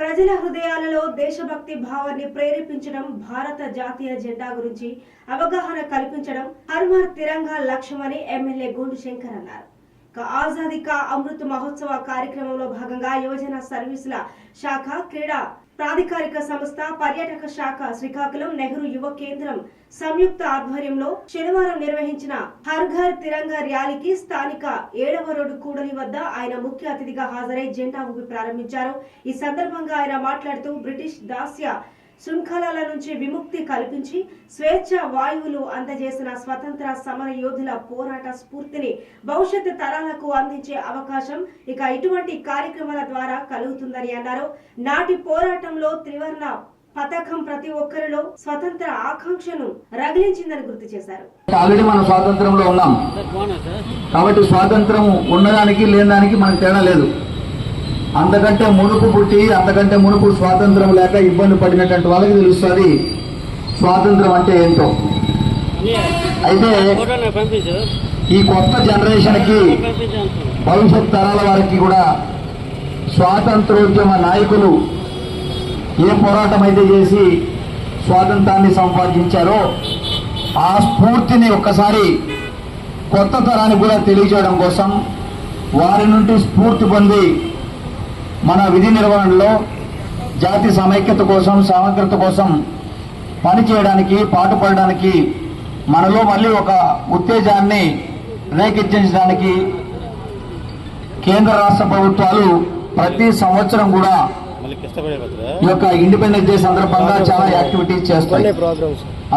ప్రజల హృదయాలలో దేశభక్తి భావాన్ని ప్రేరేపించడం భారత జాతీయ జెండా గురించి అవగాహన కల్పించడం హర్మర్ తిరంగా లక్ష్యమని ఎమ్మెల్యే గుండు శంకర్ అన్నారు. ఆజాదీ కా అమృత్ మహోత్సవ కార్యక్రమంలో భాగంగా యువజన సర్వీసుల శాఖ క్రీడా ప్రాధికారిక సంస్థ పర్యాటక శాఖ శ్రీకాకుళం నెహ్రూ యువ కేంద్రం సంయుక్త ఆధ్వర్యంలో శనివారం నిర్వహించిన హర్ ఘర్ తిరంగా ర్యాలీకి స్థానిక ఏడవ రోడ్డు కూడలి వద్ద ఆయన ముఖ్య అతిథిగా హాజరై జెండా ఊపి ప్రారంభించారు. ఈ సందర్భంగా ఆయన మాట్లాడుతూ బ్రిటిష్ దాస్య శృంఖలాల నుంచి విముక్తి కల్పించి స్వేచ్ఛ వాయువులు అందజేసిన స్వతంత్ర సమర యోధుల పోరాట స్ఫూర్తిని భవిష్యత్ తరాలకు అందించే అవకాశం ఇక ఇటువంటి కార్యక్రమాల ద్వారా కలుగుతుందని అన్నారు. నాటి పోరాటంలో త్రివర్ణ పథకం ప్రతి ఒక్కరిలో స్వతంత్ర ఆకాంక్షను రగిలించిందని గుర్తు చేశారు. ఆల్రెడీ మనం స్వాతంత్రంలో ఉన్నాం. కాబట్టి స్వాతంత్రం ఉన్నదానికి మనకు తేడా లేదు. అంతకంటే మునుపు పుట్టి అంతకంటే మునుపు స్వాతంత్రం లేక ఇబ్బంది పడినటువంటి వాళ్ళకి తెలుస్తుంది. స్వాతంత్రం అంటే ఏంటో? అయితే ఈ కొత్త జనరేషన్కి భవిష్యత్ తరాల వారికి కూడా స్వాతంత్రోద్యమ నాయకులు ఏ పోరాటం అయితే చేసి స్వాతంత్రాన్ని సంపాదించారో ఆ స్ఫూర్తిని ఒక్కసారి కొత్త తరానికి కూడా తెలియజేయడం కోసం వారి నుండి స్ఫూర్తి పొంది మన విధి నిర్వహణలో జాతి సమైక్యత కోసం సమగ్రత కోసం పనిచేయడానికి పాటుపడడానికి మనలో మళ్ళీ ఒక ఉత్తేజాన్ని రేకెత్తించడానికి కేంద్ర రాష్ట్ర ప్రభుత్వాలు ప్రతి సంవత్సరం కూడా ఈ యొక్క ఇండిపెండెన్స్ డే సందర్భంగా చాలా యాక్టివిటీస్ చేస్తాయి.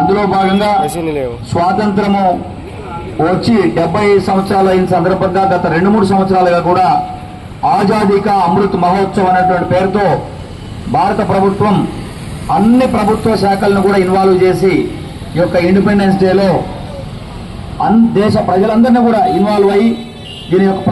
అందులో భాగంగా స్వాతంత్రము వచ్చి డెబ్బై సంవత్సరాలు అయిన సందర్భంగా గత రెండు మూడు సంవత్సరాలుగా కూడా ఆజాదీ కా అమృత్ మహోత్సవ్ అనేటువంటి పేరుతో భారత ప్రభుత్వం అన్ని ప్రభుత్వ శాఖలను కూడా ఇన్వాల్వ్ చేసి ఈ యొక్క ఇండిపెండెన్స్ డేలో అన్ దేశ ప్రజలందరినీ కూడా ఇన్వాల్వ్ అయ్యి దీని యొక్క